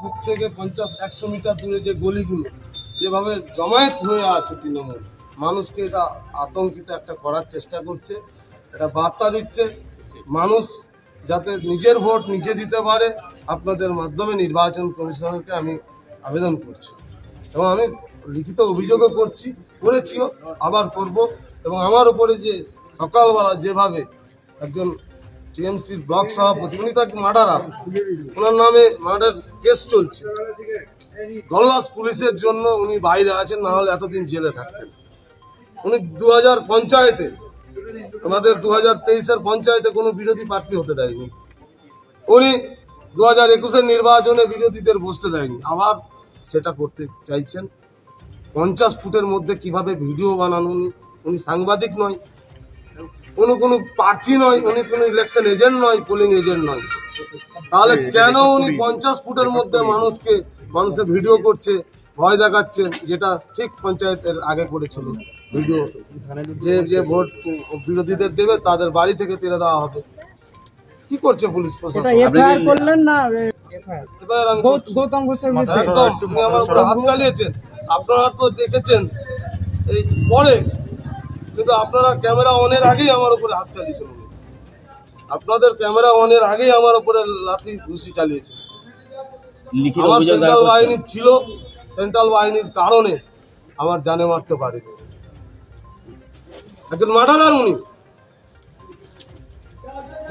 বুক থেকে? পঞ্চাশ একশো মিটার দূরে যে গলিগুলো যেভাবে জমায়েত হয়ে আছে তৃণমূল মানুষকে এটা আতঙ্কিত একটা করার চেষ্টা করছে এটা বার্তা দিচ্ছে। মানুষ যাতে নিজের ভোট নিজে দিতে পারে আপনাদের মাধ্যমে নির্বাচন কমিশনারকে আমি আবেদন করছি। এবং আমি লিখিত অভিযোগও করছি করেছিও আবার করব। এবং আমার উপরে যে সকালবেলা যেভাবে একজন টিএমসির ব্লক সভাপতি, উনি তাকে মার্ডারার। ওনার নামে মার্ডার কেস চলছে। দল্লাস পুলিশের জন্য উনি বাইরে আছেন, না হলে এতদিন জেলে থাকতেন। উনি দু হাজার পঞ্চায়েতে, আমাদের দু হাজার তেইশের পঞ্চায়েতে কোনো বিরোধী প্রার্থী হতে দেয়নি। উনি দু হাজার একুশের নির্বাচনে বিরোধীদের বসতে দেয়নি। আবার সেটা করতে চাইছেন। পঞ্চাশ ফুটের মধ্যে কীভাবে ভিডিও বানানো উনি সাংবাদিক নয় কোনো কোনো প্রার্থী নয় উনি কোনো ইলেকশন এজেন্ট নয় পোলিং এজেন্ট নয়। তাহলে কেন উনি পঞ্চাশ ফুটের মধ্যে মানুষকে মানুষের ভিডিও করছে ভয় দেখাচ্ছেন যেটা ঠিক পঞ্চায়েতের আগে করেছিল ভিডিও যে যে ভোট বিরোধীদের দেবে তাদের বাড়ি থেকে তেড়ে দেওয়া হবে। কি করছে পুলিশ প্রশাসন? করলেন না। গৌতম ঘোষের একদম আপনি আমার উপরে হাত চালিয়েছেন। আপনারা তো দেখেছেন এই পরে কিন্তু আপনারা ক্যামেরা অনের আগেই আমার উপরে হাত চালিয়েছেন আপনাদের ক্যামেরা অনের আগেই আমার উপরে লাথি ঘুষি চালিয়েছে আমার সেন্ট্রাল বাহিনী ছিল সেন্ট্রাল বাহিনীর কারণে আমার জানে মারতে পারেনি। একজন মার্ডারার উনি।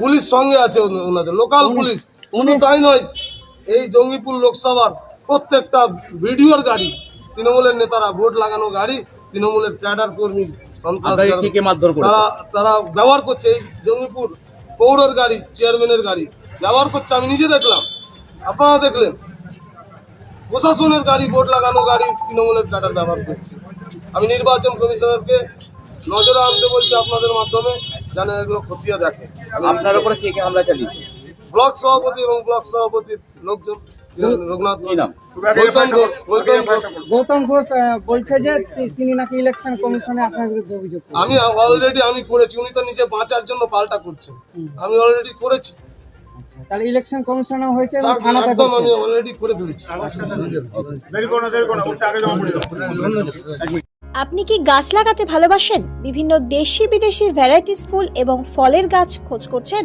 পুলিশ সঙ্গে আছে ওনাদের লোকাল পুলিশ। উনি তাই নয় এই জঙ্গিপুর লোকসভার প্রত্যেকটা ভিডিওর গাড়ি তৃণমূলের নেতারা ভোট লাগানো গাড়ি তৃণমূলের ক্যাডার কর্মী সন্ত্রাস? তারা তারা ব্যবহার করছে এই জঙ্গিপুর পৌরর গাড়ি চেয়ারম্যানের গাড়ি। ব্যবহার করছে আমি নিজে দেখলাম। আপনারা দেখলেন। প্রশাসনের গাড়ি ভোট লাগানো গাড়ি তৃণমূলের ক্যাডার ব্যবহার করছে। আমি নির্বাচন কমিশনারকে নজরে আনতে বলছি আপনাদের মাধ্যমে যেন এগুলো খতিয়ে দেখে। আপনার উপরে কে কে হামলা চালিয়েছে? ব্লক সভাপতি এবং ব্লক সভাপতির লোকজন রঘুনাথ গৌতম ঘোষ গৌতম ঘোষ। গৌতম ঘোষ বলছে যে তিনি নাকি ইলেকশন কমিশনে আপনার বিরুদ্ধে অভিযোগ আমি অলরেডি আমি করেছি উনি তো নিজে বাঁচার জন্য পাল্টা করছেন। আমি অলরেডি করেছি। তাহলে ইলেকশন কমিশনে হয়েছে এবং তা- থানাতে একদম আমি অলরেডি করে ফেলেছি। আপনি কি গাছ লাগাতে ভালোবাসেন? বিভিন্ন দেশি বিদেশি ভ্যারাইটিস ফুল এবং ফলের গাছ খোঁজ করছেন?